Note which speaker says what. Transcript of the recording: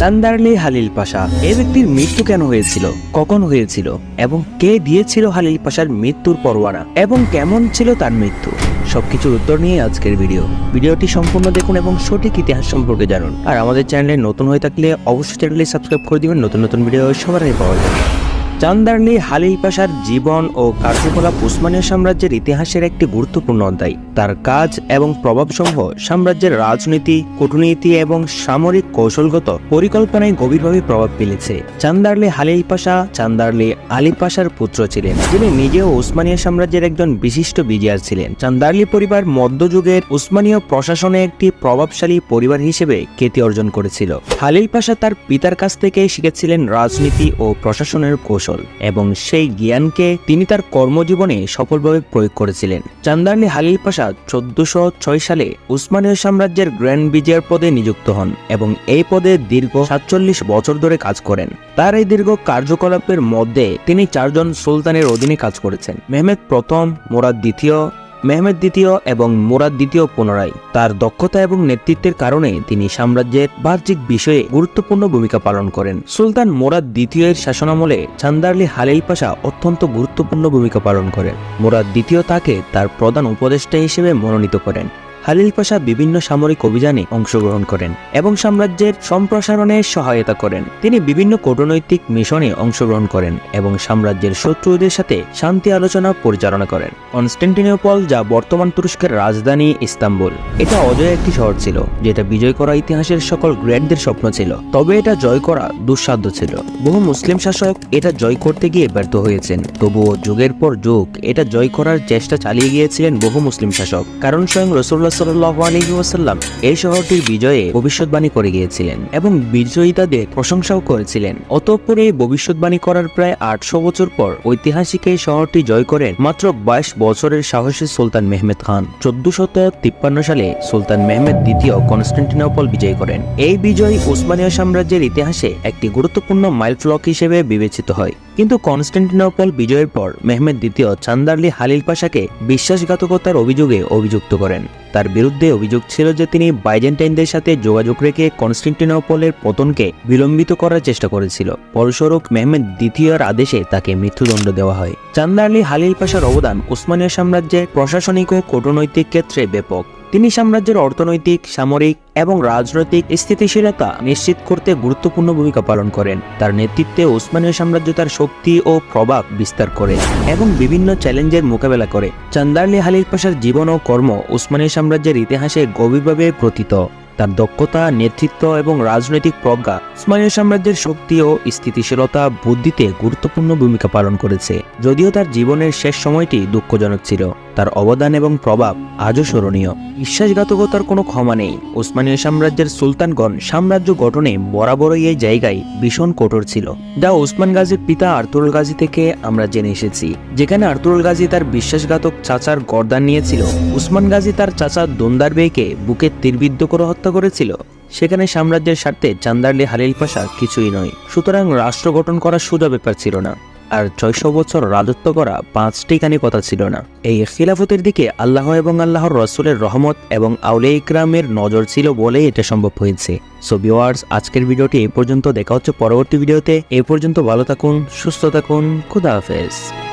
Speaker 1: চান্দারলি হালিল পাশা, এ ব্যক্তির মৃত্যু কেন হয়েছিল, কখন হয়েছিল, এবং কে দিয়েছিল হালিল পাশার মৃত্যুর পরোয়ানা, এবং কেমন ছিল তার মৃত্যু? সবকিছুর উত্তর নিয়ে আজকের ভিডিও। ভিডিওটি সম্পূর্ণ দেখুন এবং সঠিক ইতিহাস সম্পর্কে জানুন। আর আমাদের চ্যানেলে নতুন হয়ে থাকলে অবশ্যই চ্যানেলে সাবস্ক্রাইব করে দিবেন, নতুন নতুন ভিডিও সবার পাওয়া যাবে চান্দারলি হালিল পাশার জীবন ও কার্যকলাপ উসমানীয় সাম্রাজ্যের ইতিহাসের একটি গুরুত্বপূর্ণ অধ্যায়। তার কাজ এবং প্রভাবসমূহ সাম্রাজ্যের রাজনীতি, কূটনীতি এবং সামরিক কৌশলগত পরিকল্পনায় গভীরভাবে প্রভাব ফেলেছে। চান্দারলি হালিল পাশা চান্দারলি আলী পাশার পুত্র ছিলেন, যিনি নিজেও উসমানীয় সাম্রাজ্যের একজন বিশিষ্ট বিজয়ার ছিলেন। চান্দারলি পরিবার মধ্যযুগের উসমানীয় প্রশাসনে একটি প্রভাবশালী পরিবার হিসেবে খ্যাতি অর্জন করেছিল। হালিল পাশা তার পিতার কাছ থেকে শিখেছিলেন রাজনীতি ও প্রশাসনের কৌশল। এবং সেই জ্ঞানকে তিনি তার কর্মজীবনে সফলভাবে প্রয়োগ করেছিলেন। চান্দারলি হালিল পাশা চোদ্দশো ছয় সালে উসমানীয় সাম্রাজ্যের গ্র্যান্ড বিজয়ের পদে নিযুক্ত হন এবং এই পদে দীর্ঘ সাতচল্লিশ বছর ধরে কাজ করেন। তার এই দীর্ঘ কার্যকলাপের মধ্যে তিনি চারজন সুলতানের অধীনে কাজ করেছেন। মেহমেদ প্রথম, মোরাদ দ্বিতীয় মেহমেদ দ্বিতীয় এবং মুরাদ দ্বিতীয় পুনরায়। তার দক্ষতা এবং নেতৃত্বের কারণে তিনি সাম্রাজ্যের বাহ্যিক বিষয়ে গুরুত্বপূর্ণ ভূমিকা পালন করেন। সুলতান মোরাদ দ্বিতীয় এর শাসনামলে চান্দারলি হালেই পাশা অত্যন্ত গুরুত্বপূর্ণ ভূমিকা পালন করেন। মোরাদ দ্বিতীয় তাকে তার প্রধান উপদেষ্টা হিসেবে মনোনীত করেন। হালিল পাশা বিভিন্ন সামরিক অভিযানে অংশগ্রহণ করেন এবং সাম্রাজ্যের সম্প্রসারণে সহায়তা করেন। তিনি বিভিন্ন কূটনৈতিক মিশনে অংশগ্রহণ করেন এবং সাম্রাজ্যের শত্রুদের সাথে শান্তি আলোচনা পরিচালনা করেন। কনস্ট্যান্টিনোপল যা বর্তমান তুরস্কের রাজধানী ইস্তাম্বুল। এটা অজয় একটি শহর ছিল, যেটা বিজয় করা ইতিহাসের সকল গ্রেটদের স্বপ্ন ছিল। তবে এটা জয় করা দুঃসাধ্য ছিল। বহু মুসলিম শাসক এটা জয় করতে গিয়ে ব্যর্থ হয়েছেন। তবুও যুগের পর যুগ এটা জয় করার চেষ্টা চালিয়ে গিয়েছিলেন বহু মুসলিম শাসক। কারণ স্বয়ং রসুল্লাহ ওয়াসাল্লাম এই শহরটির বিজয়ে ভবিষ্যৎবাণী করে গিয়েছিলেন এবং বিজয়ীতাদের প্রশংসাও করেছিলেন। অতঃপর এই ভবিষ্যৎবাণী করার প্রায় আটশো বছর পর ঐতিহাসিক এই শহরটি জয় করেন মাত্র বাইশ বছরের সাহসী সুলতান মেহমেদ খান। চোদ্দশত তিপ্পান্ন সালে সুলতান মেহমেদ দ্বিতীয় কনস্ট্যান্টিনোপল বিজয় করেন। এই বিজয় উসমানীয় সাম্রাজ্যের ইতিহাসে একটি গুরুত্বপূর্ণ মাইলফলক হিসেবে বিবেচিত হয়। কিন্তু কনস্ট্যান্টিনোপল বিজয়ের পর মেহমেদ দ্বিতীয় চান্দারলি হালিল পাশাকে বিশ্বাসঘাতকতার অভিযোগে অভিযুক্ত করেন। তার বিরুদ্ধে অভিযোগ ছিল যে তিনি বাইজেন্টাইনদের সাথে যোগাযোগ রেখে কনস্ট্যান্টিনোপলের পতনকে বিলম্বিত করার চেষ্টা করেছিল। ফলস্বরূপ মেহমেদ দ্বিতীয়র আদেশে তাকে মৃত্যুদণ্ড দেওয়া হয়। চান্দারলি হালিল পাশার অবদান উসমানীয় সাম্রাজ্যের প্রশাসনিক ও কূটনৈতিক ক্ষেত্রে ব্যাপক। তিনি সাম্রাজ্যের অর্থনৈতিক, সামরিক এবং রাজনৈতিক স্থিতিশীলতা নিশ্চিত করতে গুরুত্বপূর্ণ ভূমিকা পালন করেন। তার নেতৃত্বে উসমানীয় সাম্রাজ্য তার শক্তি ও প্রভাব বিস্তার করে এবং বিভিন্ন চ্যালেঞ্জের মোকাবেলা করে। চান্দারলি হালিল পাশার জীবন ও কর্ম উসমানীয় সাম্রাজ্যের ইতিহাসে গভীরভাবে প্রতীত তার দক্ষতা, নেতৃত্ব এবং রাজনৈতিক প্রজ্ঞা উসমানীয় সাম্রাজ্যের শক্তি ও স্থিতিশীলতা বুদ্ধিতে গুরুত্বপূর্ণ ভূমিকা পালন করেছে, যদিও তার জীবনের শেষ সময়টি দুঃখজনক ছিল। তার অবদান এবং প্রভাব আজও স্মরণীয়। বিশ্বাসঘাতকতার কোনো ক্ষমা নেই। ওসমানীয় সাম্রাজ্যের সুলতানগণ সাম্রাজ্য গঠনে বরাবরই এই জায়গায় ভীষণ কঠোর ছিল। যা ওসমান গাজীর পিতা আর্তুরুল গাজী থেকে আমরা জেনে এসেছি। যেখানে আর্তুরুল গাজী তার বিশ্বাসঘাতক চাচার গর্দান নিয়েছিল। উসমান গাজী তার চাচা দোন্দার বেইকে বুকে তীরবিদ্ধ করে হত্যা করেছিল। সেখানে সাম্রাজ্যের স্বার্থে চান্দারলি হালিল পাশা কিছুই নয়। সুতরাং রাষ্ট্র গঠন করা সোজা ব্যাপার ছিল না। আর ছয়শো বছর রাজত্ব করা পাঁচটি কানি কথা ছিল না। এই খিলাফতের দিকে আল্লাহ এবং আল্লাহর রসুলের রহমত এবং আউলে ইকরামের নজর ছিল বলেই এটা সম্ভব হয়েছে। সো ভিওয়ার্স আজকের ভিডিওটি এই পর্যন্ত। দেখা হচ্ছে পরবর্তী ভিডিওতে। এ পর্যন্ত ভালো থাকুন, সুস্থ থাকুন। খুদা হাফেজ।